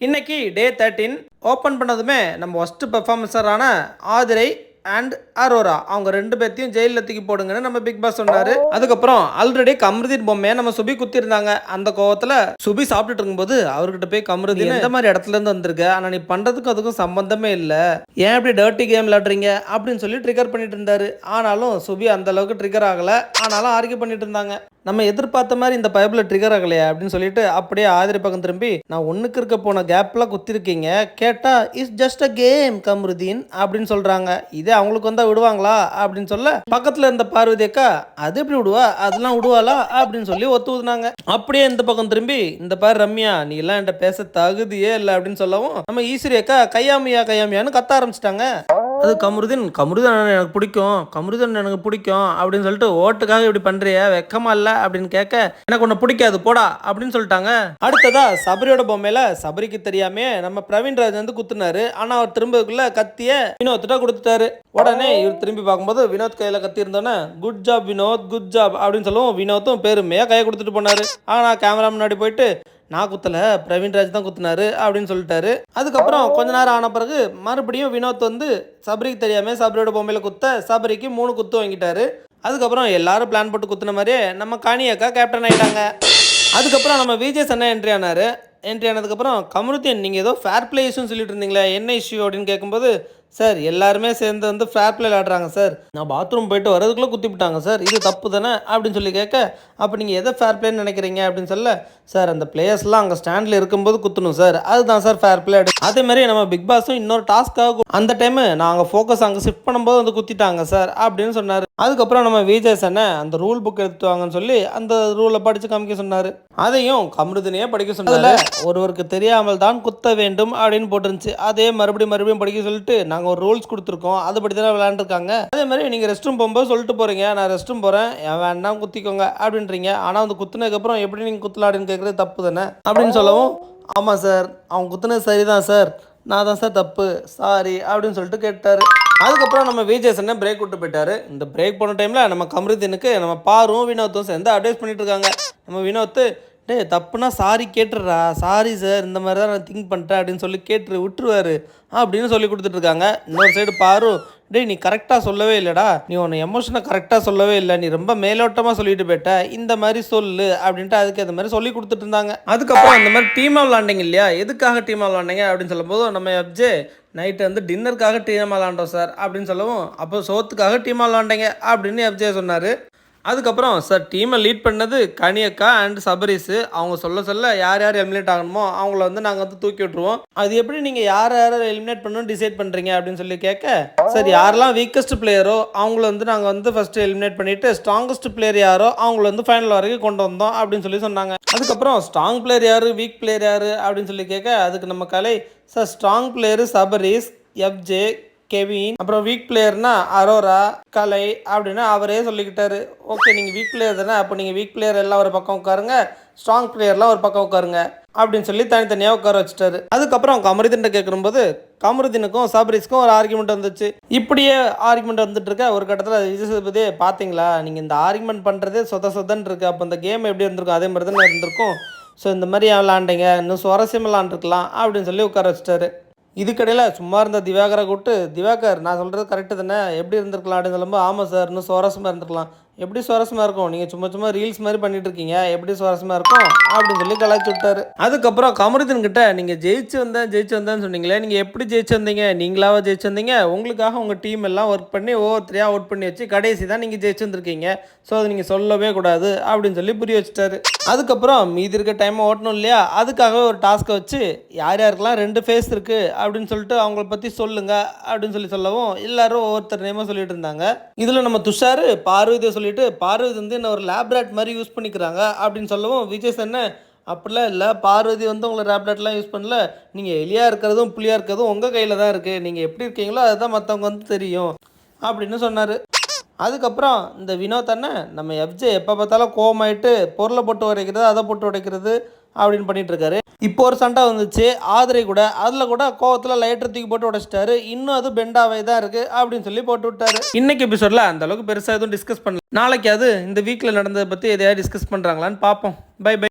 இன்னைக்கு டே thirteen open பண்ணதுமே நம்ம ஃபஸ்ட்டு பெர்ஃபார்மன்ஸரான ஆதிரை அண்ட் அரோரா. அவங்க ரெண்டு பேர்த்தையும் ஜெயிலில் தூக்கி போடுங்கன்னு நம்ம பிக் பாஸ் சொன்னாரு. அதுக்கப்புறம் ஆல்ரெடி கமருதீன் பொம்மையை நம்ம சுபி குத்திருந்தாங்க. அந்த கோவத்துல சுபி சாப்பிட்டுட்டு இருக்கும்போது அவர்கிட்ட போய் கமருதீன் எந்த மாதிரி இடத்துல இருந்து வந்திருக்க. ஆனா நீ பண்றதுக்கும் அதுக்கும் சம்பந்தமே இல்ல. ஏன் இப்படி டர்ட்டி கேம் விளையாடுறீங்க? அப்படின்னு சொல்லி ட்ரிகர் பண்ணிட்டு இருந்தாரு. ஆனாலும் சுபி அந்த அளவுக்கு ட்ரிகர் ஆகல. ஆனாலும் ஆர்கியூ பண்ணிட்டு இருந்தாங்க. நம்ம எதிர்பார்த்த மாதிரி இந்த பைப்பில் ட்ரிகர் ஆகலையா அப்படின்னு சொல்லிட்டு அப்படியே ஆதிரி பக்கம் திரும்பி நான் ஒன்றுக்கு இருக்க போன கேப்லாம் குத்திருக்கீங்க. கேட்டால் is just a game Kamarudeen அப்படின்னு சொல்கிறாங்க இதே அவங்களுக்கு வந்தால் விடுவாங்களா அப்படின்னு சொல்ல பக்கத்தில் இருந்த பார்வதி அக்கா அது எப்படி விடுவா? அதெல்லாம் விடுவாளா? அப்படின்னு சொல்லி ஒத்து ஊதுனாங்க. அப்படியே இந்த பக்கம் திரும்பி இந்த பாரு ரம்யா நீ எல்லாம் என்கிட்ட பேச தகுதியே இல்லை அப்படின்னு சொல்லவும் நம்ம ஈஸ்வரி அக்கா கையாமியா கையாமியான்னு கத்த ஆரம்பிச்சிட்டாங்க. அது கமருதீன் கமருதன் எனக்கு பிடிக்கும் கமருதன் எனக்கு பிடிக்கும் அப்படின்னு சொல்லிட்டு ஓட்டுக்காக இப்படி பண்றிய வெக்கமா இல்ல அப்படின்னு கேட்க எனக்கு உன்னை பிடிக்காது போடா அப்படின்னு சொல்லிட்டாங்க. அடுத்ததா சபரியோட பொம்மையில சபரிக்கு தெரியாம நம்ம பிரவீன் ராஜ் வந்து குத்துனாரு. ஆனா அவர் திரும்பக்குள்ள கத்திய வினோத்திட்ட கொடுத்துட்டாரு. உடனே இவர் திரும்பி பார்க்கும்போது வினோத் கையில கத்தி இருந்தோன்னே good job Vinod good job அப்படின்னு சொல்லவும். வினோத்தும் பெருமையா கையை கொடுத்துட்டு போனாரு. ஆனா கேமரா முன்னாடி போயிட்டு நான் குத்தல பிரவீன்ராஜ் தான் குத்துனாரு அப்படின்னு சொல்லிட்டாரு. அதுக்கப்புறம் கொஞ்ச நேரம் ஆன பிறகு மறுபடியும் வினோத் வந்து சபரிக்கு தெரியாமல் சபரியோட பொம்மையில் குத்த சபரிக்கு மூணு குத்து வாங்கிட்டாரு. அதுக்கப்புறம் எல்லாரும் பிளான் போட்டு குத்துன மாதிரியே நம்ம காணியக்கா கேப்டன் ஆகிட்டாங்க அதுக்கப்புறம் நம்ம விஜய் சன்னா என்ட்ரி ஆனார்? என்ட்ரி ஆனதுக்கப்புறம் கமருத்தீன் நீங்கள் ஏதோ ஃபேர் பிளே இஷ்யூன்னு சொல்லிட்டு இருந்தீங்களே என்ன இஷ்யூ அப்படின்னு கேட்கும்போது சார் எல்லாருமே சேர்ந்து வந்து ஃபேர் பிளே விளாடுறாங்க சார். நான் பாத்ரூம் போயிட்டு வரதுக்குள்ளே குத்தி விட்டாங்க சார். இது தப்பு தானே? அப்படின்னு சொல்லி கேட்க அப்போ நீங்கள் எதை ஃபேர் பிளேன்னு நினைக்கிறீங்க? அப்படின்னு சொல்ல சார் அந்த பிளேயர்ஸ்லாம் அங்கே ஸ்டாண்டில் இருக்கும்போது குத்தணும் சார். அதுதான் சார் ஃபேர் பிளே அதே மாதிரி நம்ம பிக் பாஸும் இன்னொரு டாஸ்க்காக அந்த டைமு நாங்கள் ஃபோக்கஸ் அங்கே ஷிஃப்ட் பண்ணும்போது வந்து குத்திட்டாங்க சார் அப்படின்னு சொன்னார். அதுக்கப்புறம் நம்ம விஜய் சனை அந்த ரூல் புக் எடுத்து வாங்கன்னு சொல்லி அந்த ரூலை படித்து காமிக்க சொன்னார். அதையும் கமருதினையே படிக்க சொன்னார். ஒருவருக்கு தெரியாமல் தான் குத்த வேண்டும் அப்படின்னு போட்டுருந்துச்சு. அதே மறுபடியும் மறுபடியும் படிக்க சொல்லிட்டு நாங்கள் ஒரு ரூல்ஸ் கொடுத்துருக்கோம். அதுபடி தான் விளையாண்டுருக்காங்க. அதே மாதிரி நீங்கள் ரெஸ்ட் ரூம் போகும்போது சொல்லிட்டு போகிறீங்க நான் ரெஸ்ட் ரூம் போகிறேன் என் வேண்டாம் குத்திக்கோங்க அப்படின்றீங்க. ஆனால் வந்து குத்துனதுக்கப்புறம் எப்படி நீங்கள் குத்தலாம் அப்படின்னு கேட்குறது தப்பு தானே? அப்படின்னு சொல்லவும் ஆமாம் சார் அவங்க குத்துனது சரிதான் சார் நான் தான் சார் தப்பு. சாரி அப்படின்னு சொல்லிட்டு கேட்டார். அதுக்கப்புறம் நம்ம விஜய் சன்னை பிரேக் விட்டு போயிட்டாரு. இந்த பிரேக் போன டைமில் நம்ம கமருதீனுக்கு நம்ம பாரும் வினோத்தும் சேர்ந்து அட்வைஸ் பண்ணிட்டு இருக்காங்க. நம்ம வினோத்து டேய் தப்புனா சாரி கேட்டுடுறா. சாரி சார் இந்த மாதிரி தான் நான் திங்க் பண்ணுறேன் அப்படின்னு சொல்லி கேட்டு விட்டுருவாரு. அப்படின்னு சொல்லி கொடுத்துட்ருக்காங்க இன்னொரு சைடு பாரு டேய் நீ கரெக்டாக சொல்லவே இல்லைடா. நீ உன்னை எமோஷனை கரெக்டாக சொல்லவே இல்லை. நீ ரொம்ப மேலோட்டமாக சொல்லிட்டு போயிட்ட. இந்த மாதிரி சொல்லு அப்படின்ட்டு அதுக்கு அந்த மாதிரி சொல்லி கொடுத்துட்டு இருந்தாங்க. அதுக்கப்புறம் அந்த மாதிரி டீமாக விளாண்டிங்க இல்லையா? எதுக்காக டீமாக விளாண்டிங்க அப்படின்னு சொல்லும்போது நம்ம எப்ஜே நைட்டு வந்து டின்னருக்காக டீமாக விளாண்டோம் சார் அப்படின்னு சொல்லவும் அப்போ சோத்துக்காக டீமாக விளாண்டிங்க அப்படின்னு எப்ஜே சொன்னார். அதுக்கப்புறம் சார் டீமை லீட் பண்ணது கனியக்கா அண்ட் சபரிஸு அவங்க சொல்ல சொல்ல யார் யார் எலிமினேட் ஆகணுமோ அவங்கள வந்து நாங்கள் வந்து தூக்கி விட்ருவோம் அது எப்படி நீங்கள் யார் யாரை எலிமினேட் பண்ணணும் டிசைட் பண்ணுறீங்க அப்படின்னு சொல்லி கேட்க சார் யாரெல்லாம் வீக்கஸ்ட் பிளேயரோ அவங்கள வந்து நாங்கள் வந்து ஃபஸ்ட்டு எலிமினேட் பண்ணிவிட்டு ஸ்ட்ராங்கஸ்ட் பிளேயர் யாரோ அவங்கள வந்து ஃபைனல் வரைக்கும் கொண்டு வந்தோம் அப்படின்னு சொல்லி சொன்னாங்க. அதுக்கப்புறம் ஸ்ட்ராங் பிளேயர் யார் வீக் பிளேயர் யார் அப்படின்னு சொல்லி கேட்க அதுக்கு நம்ம Kalai sir strong player Sabarish FJ Kevin அப்புறம் வீக் பிளேயர்னா அரோரா கலை அப்படின்னு அவரே சொல்லிக்கிட்டாரு. ஓகே நீங்கள் வீக் பிளேயர் தானே அப்போ நீங்கள் வீக் பிளேயர் எல்லாம் ஒரு பக்கம் உட்காருங்க ஸ்ட்ராங் பிளேயர்லாம் ஒரு பக்கம் உட்காருங்க அப்படின்னு சொல்லி தனித்தனியாக உட்கார வச்சுட்டாரு. அதுக்கப்புறம் கமருதீன்ட்ட கேட்கும்போது கமருதீனுக்கும் சபரிஸ்க்கும் ஒரு ஆர்குமெண்ட் வந்துச்சு. இப்படியே ஆர்குமெண்ட் வந்துட்டு இருக்க ஒரு கட்டத்தில் விஜய் சேதுபதி பார்த்தீங்களா? நீங்கள் இந்த ஆர்குமெண்ட் பண்ணுறதே சொத சொதன் இருக்கு. அப்போ இந்த கேம் எப்படி இருந்திருக்கும்? அதே மாதிரி தானே இருந்திருக்கும். ஸோ இந்த மாதிரி விளாண்டீங்க இன்னும் சுவாரஸ்யம் விளாண்டுருக்கலாம் அப்படின்னு சொல்லி உட்கார வச்சுட்டாரு. இதுக்கடையில் சும்மா இருந்த திவாகரை கூப்பிட்டு திவாகர் நான் சொல்கிறது கரெக்டு தானே? எப்படி இருந்திருக்கலாம்? அப்படின்னு சொல்லும்போது ஆமாம் சார் இன்னும் சுவாரஸ்யமாக இருந்திருக்கலாம். எப்படி சுவாரஸ்யமாக இருக்கும்? நீங்கள் சும்மா சும்மா ரீல்ஸ் மாதிரி பண்ணிட்டு இருக்கீங்க எப்படி சுவாரஸ்யமாக இருக்கும்? அப்படின்னு சொல்லி கலாய்ச்சி விட்டாரு. அதுக்கப்புறம் கமருதன் கிட்ட நீங்கள் ஜெயிச்சு வந்தேன் ஜெயிச்சு வந்தேன்னு சொன்னீங்களே நீங்கள் எப்படி ஜெயிச்சு வந்தீங்க? நீங்களாவா ஜெயிச்சு வந்தீங்க? உங்களுக்காக உங்கள் டீம் எல்லாம் ஒர்க் பண்ணி ஒவ்வொருத்தரையாக அவுட் பண்ணி வச்சு கடைசி தான் நீங்கள் ஜெயிச்சு வந்திருக்கீங்க. ஸோ அதை நீங்கள் சொல்லவே கூடாது அப்படின்னு சொல்லி புரிய வச்சுட்டாரு. அதுக்கப்புறம் மீதி இருக்க டைமை ஓட்டணும் இல்லையா? அதுக்காக ஒரு டாஸ்க்கை வச்சு யார் யாருக்கெல்லாம் ரெண்டு ஃபேஸ் இருக்குது அப்படின்னு சொல்லிட்டு அவங்கள பற்றி சொல்லுங்க அப்படின்னு சொல்லி சொல்லவும் எல்லாரும் ஒவ்வொருத்தர் நேமாக சொல்லிட்டு இருந்தாங்க. இதில் நம்ம துஷார் பார்வதியை சொல்லிட்டு பார்வதி வந்து என்ன ஒரு லேப்ராட் மாதிரி யூஸ் பண்ணிக்கிறாங்க அப்படின்னு சொல்லவும் விஜய் சன்ன அப்படிலாம் இல்லை பார்வதி வந்து உங்களை ரேப்லெட்லாம் யூஸ் பண்ணல. நீங்கள் எலியாக இருக்கிறதும் புளியாக இருக்கிறதும் உங்கள் கையில் தான் இருக்குது நீங்கள் எப்படி இருக்கீங்களோ அதுதான் மற்றவங்க வந்து தெரியும். அப்படின்னு சொன்னார். அதுக்கப்புறம் இந்த வினோத் அண்ணன் நம்ம எஃப்ஜே எப்போ பார்த்தாலும் கோவமாயிட்டு பொருளை போட்டு உடைக்கிறது அதை போட்டு உடைக்கிறது அப்படின்னு பண்ணிட்டு இருக்காரு இப்போ ஒரு சண்டை வந்துச்சு. ஆதிரை கூட அதில் கூட கோவத்தில் லைட்டர் தூக்கி போட்டு உடைச்சிட்டாரு. இன்னும் அது பெண்டாவே தான் இருக்கு அப்படின்னு சொல்லி போட்டு விட்டாரு. இன்னைக்கு எபிசோட்ல அந்த அளவுக்கு பெருசாக எதுவும் டிஸ்கஸ் பண்ணல. நாளைக்கு அது இந்த வீக்கில் நடந்ததை பற்றி எதையாவது டிஸ்கஸ் பண்ணுறாங்களான்னு பார்ப்போம். By by